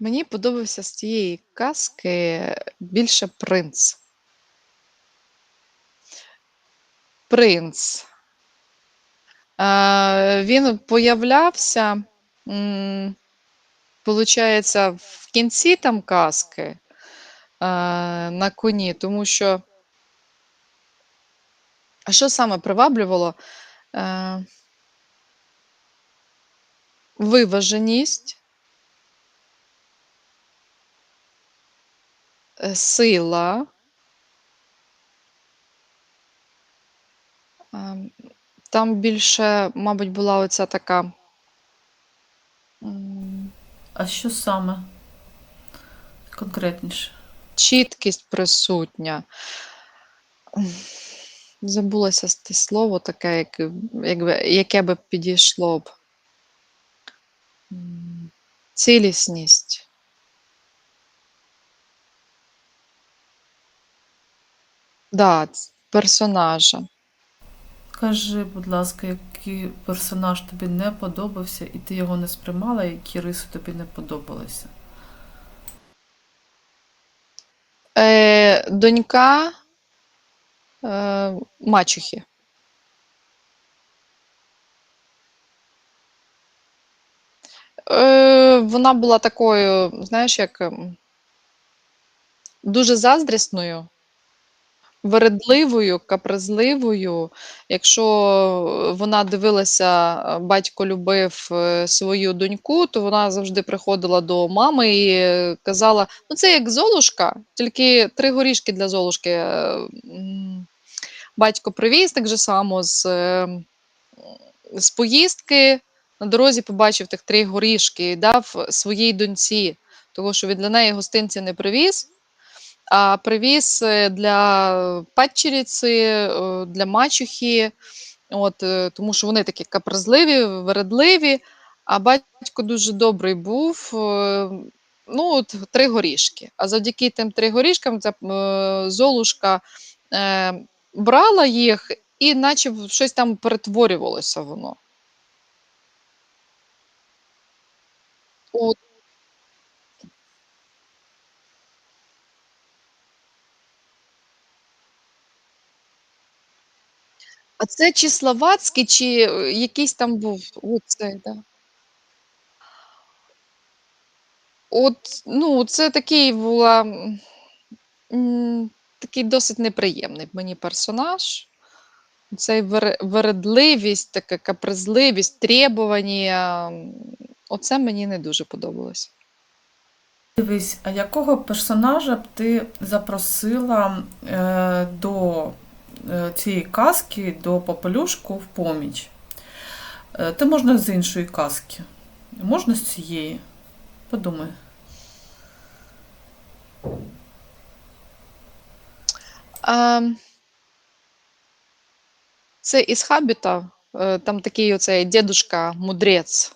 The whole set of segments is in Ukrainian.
Мені подобався з цієї казки більше принц. Принц. Е, він появлявся, получається, в кінці там казки е, на коні, тому що. А що саме приваблювало? Е, виваженість, сила. Ем, Там більше, мабуть, була оця така. А що саме? Конкретніше. Чіткість присутня. М, Забулося те слово таке, як, якби, яке би підійшло б. Цілісність. Да, ц- персонажа. Скажи, будь ласка, який персонаж тобі не подобався, і ти його не сприймала, які риси тобі не подобалися? Е, донька е, мачухи. Е, вона була такою, знаєш, як ем, дуже заздрісною, вередливою, капризливою. Якщо вона дивилася, е, батько любив е, свою доньку, то вона завжди приходила до мами і е, казала: ну, це як Золушка, тільки три горішки для Золушки. е, Батько привіз так же само з, е, з поїздки. На дорозі побачив тих три горішки і дав своїй доньці, тому що він для неї гостинці не привіз, а привіз е, для падчеріці, е, для мачухи, от, е, тому що вони такі капризливі, вередливі, а батько дуже добрий був. Ну, от три горішки. А завдяки тим три горішкам ця Золушка е, брала їх, і наче щось там перетворювалося воно. От. А це чи Словацький, чи е, якийсь там був оцей, да. От, ну, це такий була такий досить неприємний мені персонаж. Цей вере- вередливість, така капризливість, требування. Оце мені не дуже подобалось. Дивись, а якого персонажа б ти запросила е, до цієї казки, до Попелюшку в поміч? Е, Ти можна з іншої казки. Можна з цієї. Подумай. Ем, це із Хабіта, е, там такий оцей дедушка мудрець.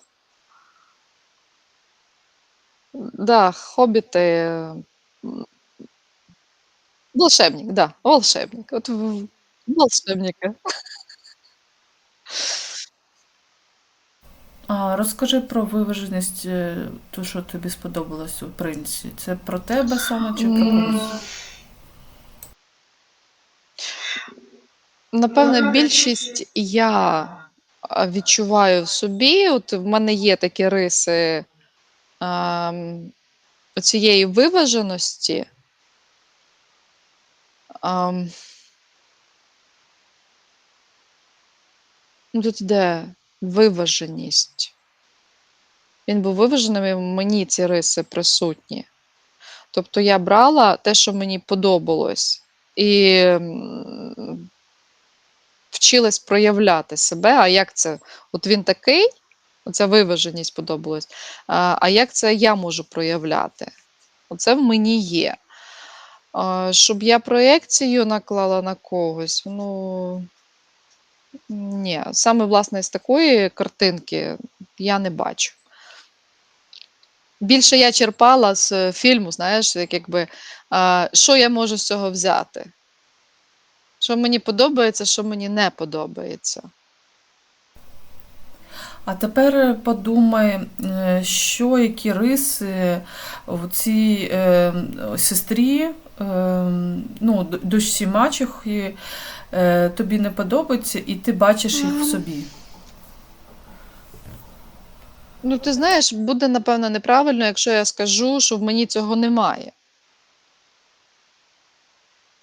Да, хобіти. Волшебник, да, волшебник. От в- волшебника. А розкажи про виваженість, е, то, що тобі сподобалось у принці. Це про тебе саме чи про когось? Напевне, більшість я а, відчуваю в собі. От в мене є такі риси ем, цієї виваженості. Ем, ну, тут де виваженість. Він був виваженим, і мені ці риси присутні. Тобто я брала те, що мені подобалось, і вчилась проявляти себе. А як це? От він такий, оця виваженість подобалась. А як це я можу проявляти? Оце в мені є. А, щоб я проекцію наклала на когось, ну ні, саме власне з такої картинки я не бачу. Більше я черпала з фільму, знаєш, як якби, а, що я можу з цього взяти? Що мені подобається, що мені не подобається. А тепер подумай, е, що які риси в цій е, сестрі, е, ну, д- дочці мачехи, е, тобі не подобаються, і ти бачиш їх в собі. Ну, ти знаєш, буде, напевно, неправильно, якщо я скажу, що в мені цього немає.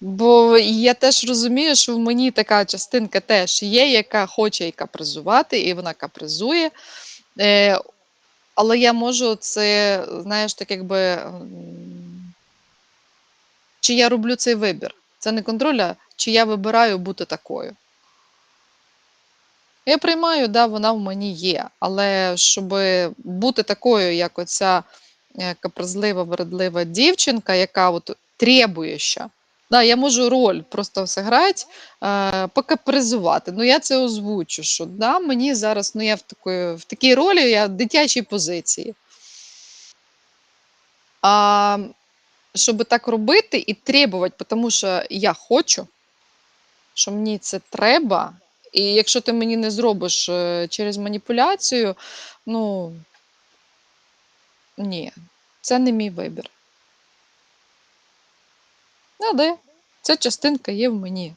Бо я теж розумію, що в мені така частинка теж є, яка хоче і капризувати, і вона капризує. Е, але я можу це, знаєш, так якби. Чи я роблю цей вибір? Це не контроль, а чи я вибираю бути такою. Я приймаю, да, вона в мені є, але щоб бути такою, як оця е, капризлива, вередлива дівчинка, яка от требуюча. Да, я можу роль просто зіграти, е, покапризувати. Ну, я це озвучу, що да, мені зараз, ну я в такої, в такій ролі, я в дитячій позиції. А щоб так робити і требувати, тому що я хочу, що мені це треба. І якщо ти мені не зробиш е, через маніпуляцію, ну ні, це не мій вибір. Але ця частинка є в мені.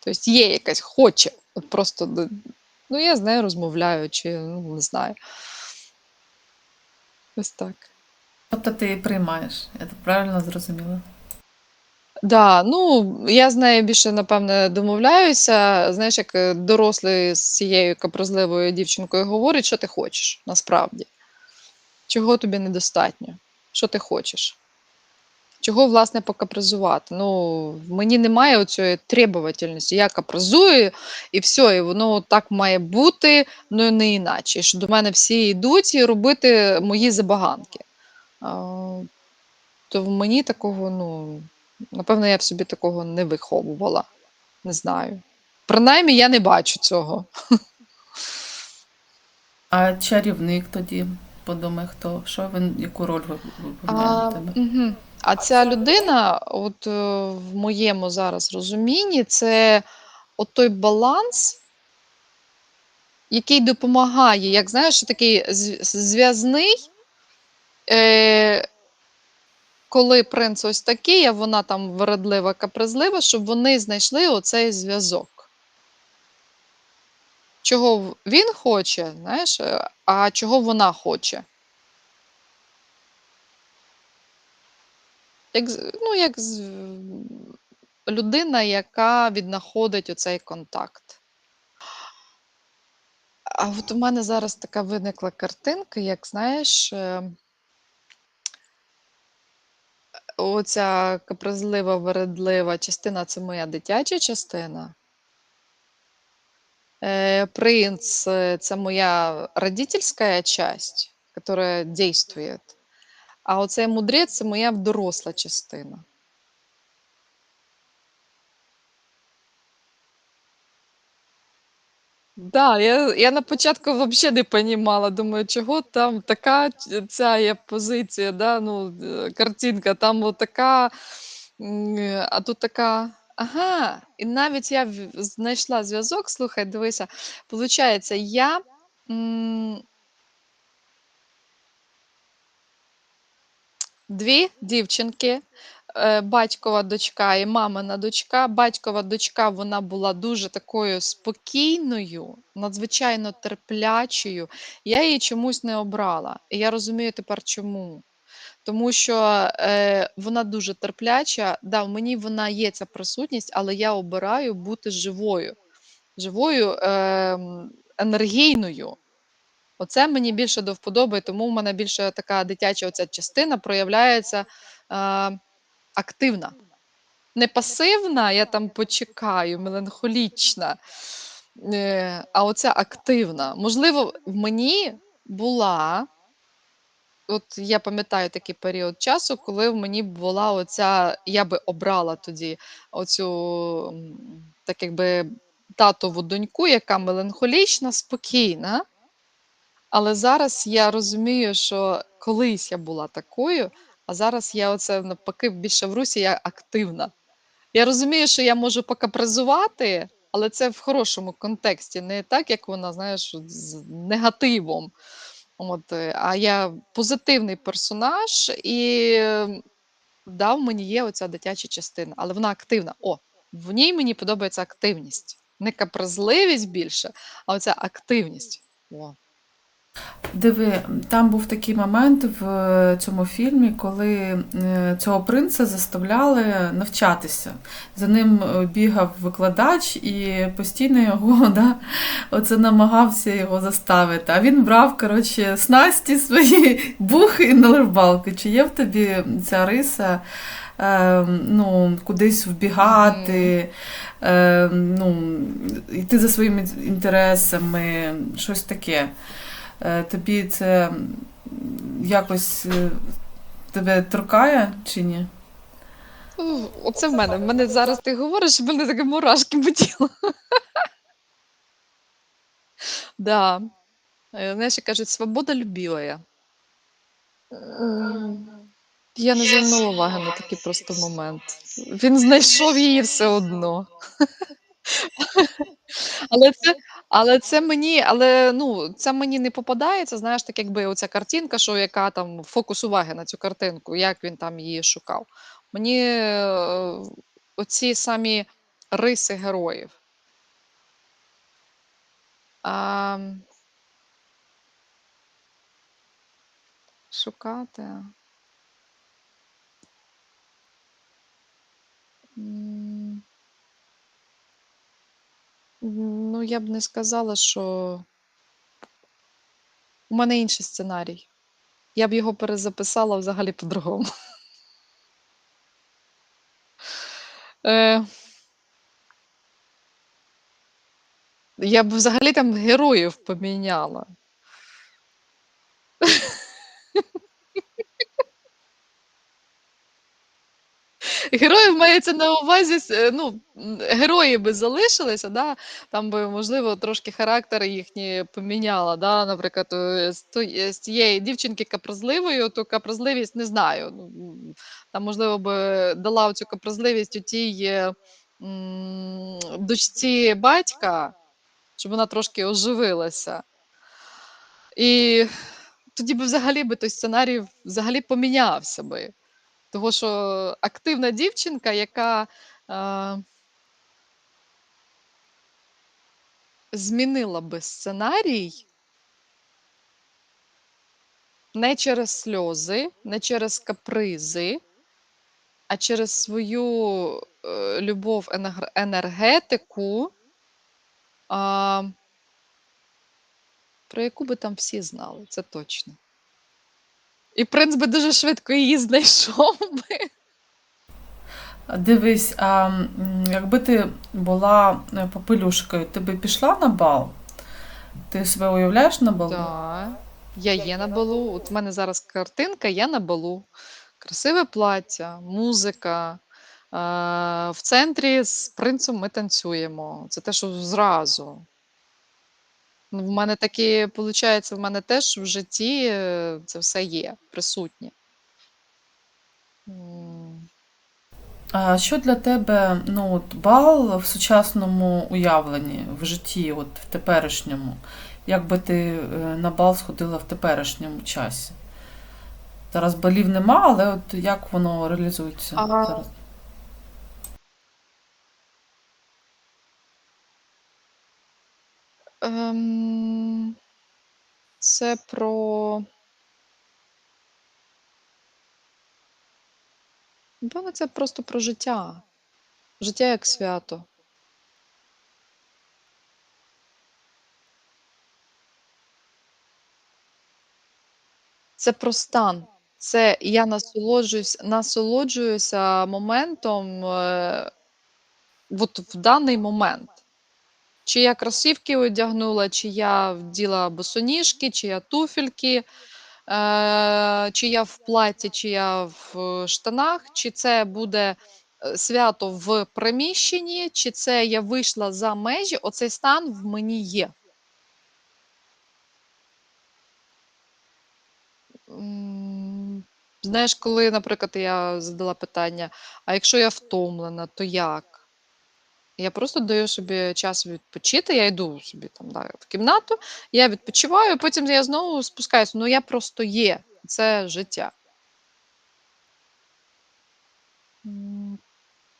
Тобто є якась хоче. От просто ну, я з нею розмовляю, чи ну, не знаю. Ось так. Тобто ти її приймаєш, я так правильно зрозуміла. Да, ну я з нею більше, напевне, домовляюся. Знаєш, як е, дорослий з цією капризливою дівчинкою говорить, що ти хочеш насправді. Чого тобі недостатньо? Що ти хочеш? Чого, власне, покапризувати? Ну, мені немає оцієї требовательності. Я капризую, і все, і воно так має бути, ну не іначе. Що до мене всі йдуть і робити мої забаганки. То в мені такого, ну, напевно, я в собі такого не виховувала. Не знаю. Принаймні, я не бачу цього. А чарівник тоді, подумай, хто, що він, яку роль ви- А, на тебе? угу. а ця людина, от е, в моєму зараз розумінні, це от той баланс, який допомагає, як знаєш, такий зв'язний, е, коли принц ось такий, а вона там вередлива, капризлива, щоб вони знайшли оцей зв'язок. Чого він хоче, знаєш, е, а чого вона хоче. Як, ну, як людина, яка віднаходить оцей контакт. А от у мене зараз така виникла картинка, як знаєш, е, оця капризлива, вередлива частина це моя дитяча частина. Е, Принц е, це моя родительська часть, яка дійствує. А оцей мудрець це моя доросла частина. Да, я, я на початку взагалі не понімала. Думаю, чого там така ця є позиція, да, ну, картинка, там от така, е, а тут така. Ага, і навіть я знайшла зв'язок. Слухай, дивися, виходить, я дві дівчинки, е, батькова дочка і мамина дочка. Батькова дочка вона була дуже такою спокійною, надзвичайно терплячою. Я її чомусь не обрала. І я розумію тепер чому. Тому що е, вона дуже терпляча. Да, в мені вона є ця присутність, але я обираю бути живою, живою ем, енергійною. Оце мені більше до вподоби, тому в мене більше така дитяча оця частина проявляється е, активна. Не пасивна, я там почекаю, меланхолічна, е, а оця активна. Можливо, в мені була, от я пам'ятаю такий період часу, коли в мені була оця, я би обрала тоді оцю так якби татову доньку, яка меланхолічна, спокійна. Але зараз я розумію, що колись я була такою, а зараз я оце навпаки більше в русі, я активна. Я розумію, що я можу покапризувати, але це в хорошому контексті, не так, як вона, знаєш, з негативом. От, е, а я позитивний персонаж, і дав мені є оця дитяча частина, але вона активна. О, в ній мені подобається активність. Не капризливість більше, а оця активність. О. Диви, там був такий момент в е, цьому фільмі, коли е, цього принца заставляли навчатися. За ним е, бігав викладач і постійно його да, оце намагався його заставити. А він брав коротше, снасті свої бухи на рибалку. Чи є в тобі ця риса? Е, ну, кудись вбігати, е, ну, йти за своїми інтересами, щось таке. Е, Тобі це якось е, тебе торкає чи ні? Оце в мене. В мене зараз ти говориш, в мене таке мурашки по тілу. Да. Е, Знаєш, кажуть, свобода любила. Я не звернула уваги на такий просто момент. Він знайшов її все одно. Але це, але це мені, але ну, це мені не попадається, знаєш, так якби оця картинка, що яка там фокус уваги на цю картинку, як він там її шукав. Мені е, оці самі риси героїв. А, шукати. М, Ну, я б не сказала, що у мене інший сценарій. Я б його перезаписала взагалі по-другому. Е, я б взагалі там героїв поміняла. Героїв мається на увазі, е, ну, герої би залишилися, да? там би, можливо, трошки характер їхні поміняла. Да? Наприклад, е, з, той- е, дівчинки капризливою, то капризливість не знаю. Ну, там, можливо, би дала цю капризливість у тій дочці батька, щоб вона трошки оживилася. І тоді би взагалі би той сценарій взагалі помінявся би. Того, що активна дівчинка, яка е, змінила би сценарій не через сльози, не через капризи, а через свою е, любов, енергетику, а, про яку би там всі знали, це точно. І принц би дуже швидко її знайшов би. Дивись, а якби ти була е, попелюшкою, ти би пішла на бал? Ти себе уявляєш на балу? Так, я є на балу. От в мене зараз картинка, я на балу. Красиве плаття, музика. Е, в центрі з принцем ми танцюємо. Це те, що зразу. Ну, в мене такі, виходить, в мене теж в житті е, це все є присутнє. А що для тебе ну, от бал в сучасному уявленні, в житті, от в теперішньому? Як би ти е, на бал сходила в теперішньому часі? Зараз балів нема, але от як воно реалізується А, зараз? Ем, це про. Напевно, це просто про життя. Життя як свято. Це про стан. Це я насолоджуюсь, насолоджуюся моментом е, от в даний момент. Чи я кросівки одягнула, чи я вділа босоніжки, чи я туфельки, е, чи я в платі, чи я в штанах, чи це буде е, свято в приміщенні, чи це я вийшла за межі, оцей стан в мені є. Знаєш, коли, наприклад, я задала питання: а якщо я втомлена, то як? Я просто даю собі час відпочити. Я йду собі там да, в кімнату, я відпочиваю, потім я знову спускаюся. Ну я просто є. Це життя.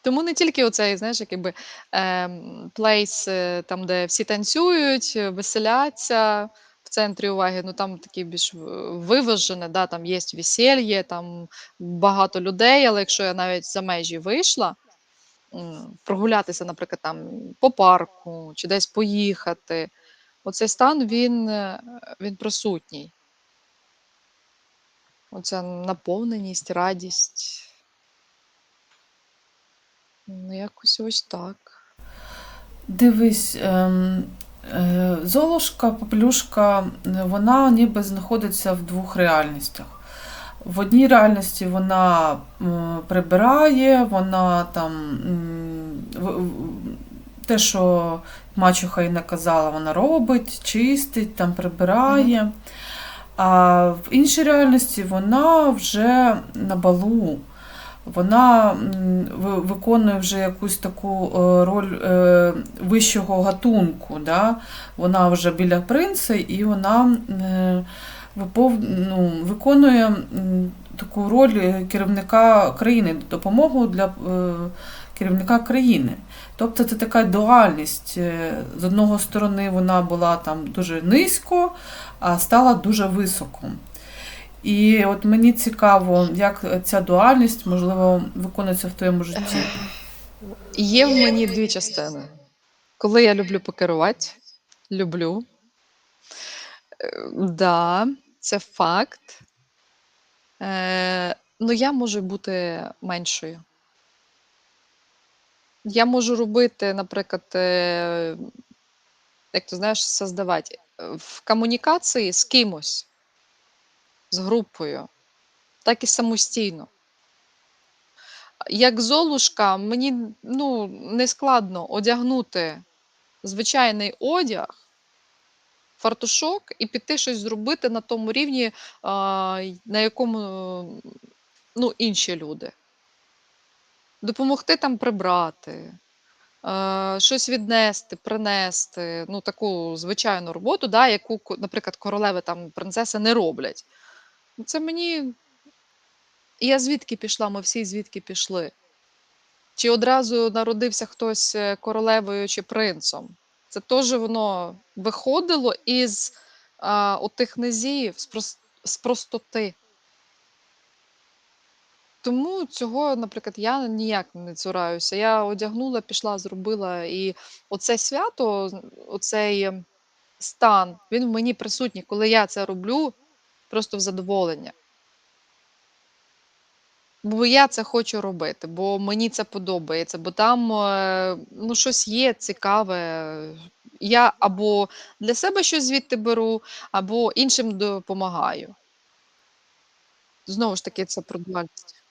Тому не тільки оцей, знаєш, якби ем, плейс, е, там, де всі танцюють, веселяться в центрі уваги, ну там такі більш виважене, да, там є весілля, там багато людей, але якщо я навіть за межі вийшла, прогулятися, наприклад, там по парку чи десь поїхати, оцей стан він, е, він присутній. Оця наповненість, радість. Ну, якось ось так. Дивись, ем, е, Золушка, Попелюшка, е, вона ніби знаходиться в двох реальностях. В одній реальності вона прибирає, вона там те, що мачуха їй наказала, вона робить, чистить, там прибирає. А в іншій реальності вона вже на балу. Вона виконує вже якусь таку е, роль е, вищого гатунку. Да? Вона вже біля принца, і вона е, ну, виконує таку роль е, керівника країни, допомогу для е, керівника країни. Тобто це така дуальність. Е, З одного сторони вона була там дуже низько, а стала дуже високо. І от мені цікаво, як ця дуальність, можливо, виконується в твоєму житті. Є в мені дві частини. Коли я люблю покерувати, люблю. Да, це факт. Е, ну, я можу бути меншою. Я можу робити, наприклад, е, як ти знаєш, создавати е, в комунікації з кимось, з групою, так і самостійно. Як Золушка, мені ну, не складно одягнути звичайний одяг, фартушок і піти щось зробити на тому рівні, на якому ну, інші люди. Допомогти там прибрати, щось віднести, принести, ну, таку звичайну роботу, да, яку, наприклад, королеви там, принцеси не роблять. Це мені. Я звідки пішла, ми всі звідки пішли. Чи одразу народився хтось е, королевою чи принцом? Це теж воно виходило із а, отих низів, з, прос- з простоти. Тому цього, наприклад, я ніяк не цураюся. Я одягнула, пішла, зробила. І оце свято, оцей стан, він в мені присутній, коли я це роблю просто в задоволення. Бо я це хочу робити, бо мені це подобається, бо там е, ну, щось є цікаве. Я або для себе щось звідти беру, або іншим допомагаю. Знову ж таки, це про дуальність.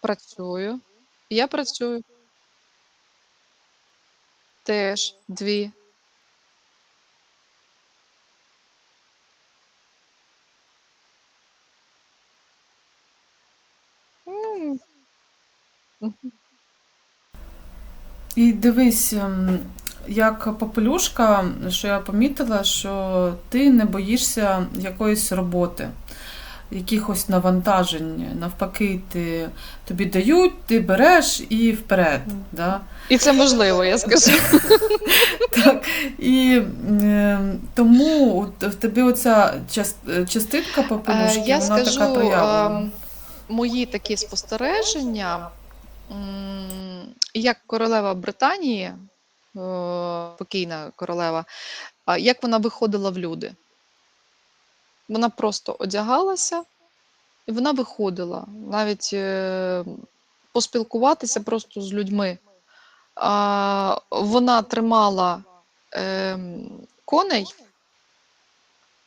Працюю. Я працюю. Теж дві. І дивись, ем, як попелюшка, що я помітила, що ти не боїшся якоїсь роботи, якихось навантажень. Навпаки, ти, тобі дають, ти береш і вперед. Мгм. Да? І це можливо, я скажу. Так, і е, тому от в тебе оця частинка Е, попелюшки, Я вона скажу така проявлена. ем, мої такі спостереження, м, як королева Британії, е, покійна королева, як вона виходила в люди. Вона просто одягалася і вона виходила, навіть е, поспілкуватися просто з людьми. Вона тримала ем, коней,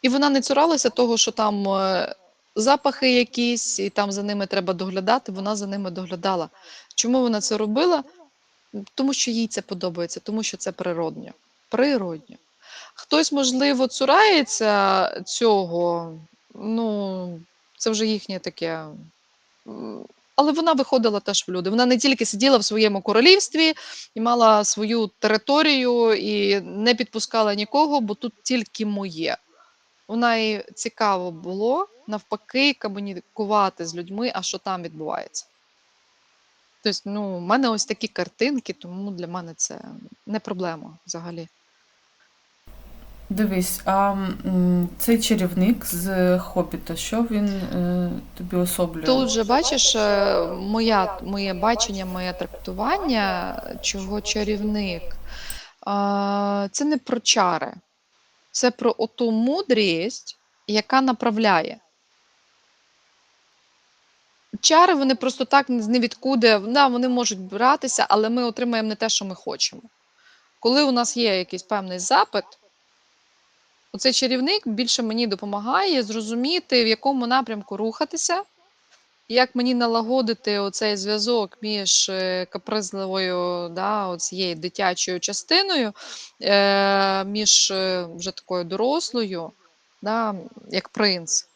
і вона не цуралася того, що там е, запахи якісь, і там за ними треба доглядати. Вона за ними доглядала. Чому вона це робила? Тому що їй це подобається, тому що це природньо. Природньо. Хтось, можливо, цурається цього, ну, це вже їхнє таке але вона виходила теж в люди. Вона не тільки сиділа в своєму королівстві і мала свою територію і не підпускала нікого, бо тут тільки моє. Вона їй цікаво було навпаки комунікувати з людьми, а що там відбувається. Тобто, ну, у мене ось такі картинки, тому для мене це не проблема взагалі. Дивись, а цей чарівник з Хобіта, що він е, тобі особлює? Тут же бачиш, е, моя, моє бачення, моє трактування, чого чарівник. Це не про чари, це про оту мудрість, яка направляє. Чари вони просто так з невідкуди, да, вони можуть братися, але ми отримаємо не те, що ми хочемо. Коли у нас є якийсь певний запит, оцей чарівник більше мені допомагає зрозуміти, в якому напрямку рухатися, як мені налагодити оцей зв'язок між е, капризливою, да, оцією дитячою частиною, е, між е, вже такою дорослою, да, як принц,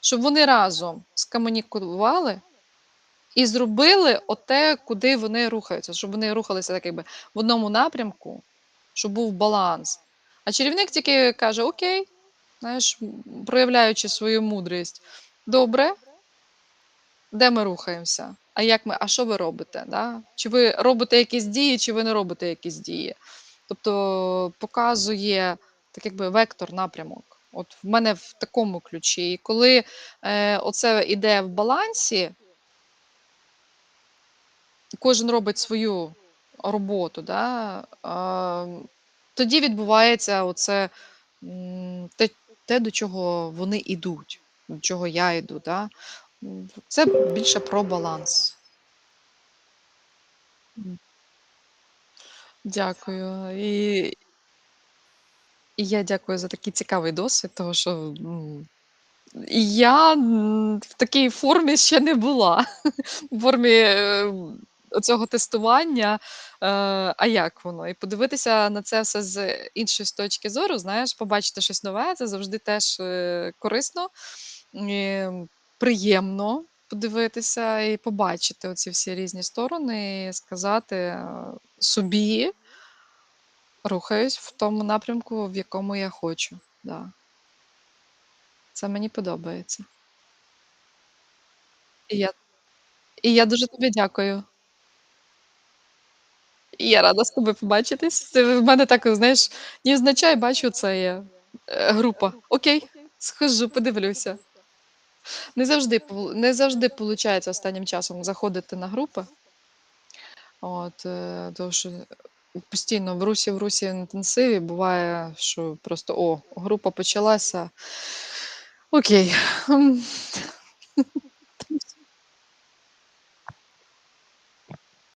щоб вони разом скомунікували і зробили оте, куди вони рухаються, щоб вони рухалися так, якби в одному напрямку, щоб був баланс. А чарівник тільки каже: Окей, знаєш, проявляючи свою мудрість, добре, де ми рухаємося? А як ми, а що ви робите? Да? Чи ви робите якісь дії, чи ви не робите якісь дії? Тобто показує так якби вектор, напрямок. От в мене в такому ключі. І коли е, оце іде в балансі, кожен робить свою роботу, да, а, тоді відбувається оце те, те, до чого вони йдуть, до чого я йду. Да. Це більше про баланс. Дякую. І, і я дякую за такий цікавий досвід, тому що м, я в такій формі ще не була. В формі е, оцього тестування. Е, а як воно? І подивитися на це все з іншої точки зору, знаєш, побачити щось нове, це завжди теж е, корисно, приємно подивитися і побачити оці всі різні сторони, і сказати е, собі, рухаюсь в тому напрямку, в якому я хочу. Да. Це мені подобається. І я, і я дуже тобі дякую. І я рада з тобою побачитись. Це в мене так, знаєш, невзначай бачу це є е, група. Окей, схожу, подивлюся. Не завжди, не завжди виходить останнім часом заходити на групи. От, е, тому що постійно в русі, в русі інтенсиві буває, що просто о, група почалася. Окей.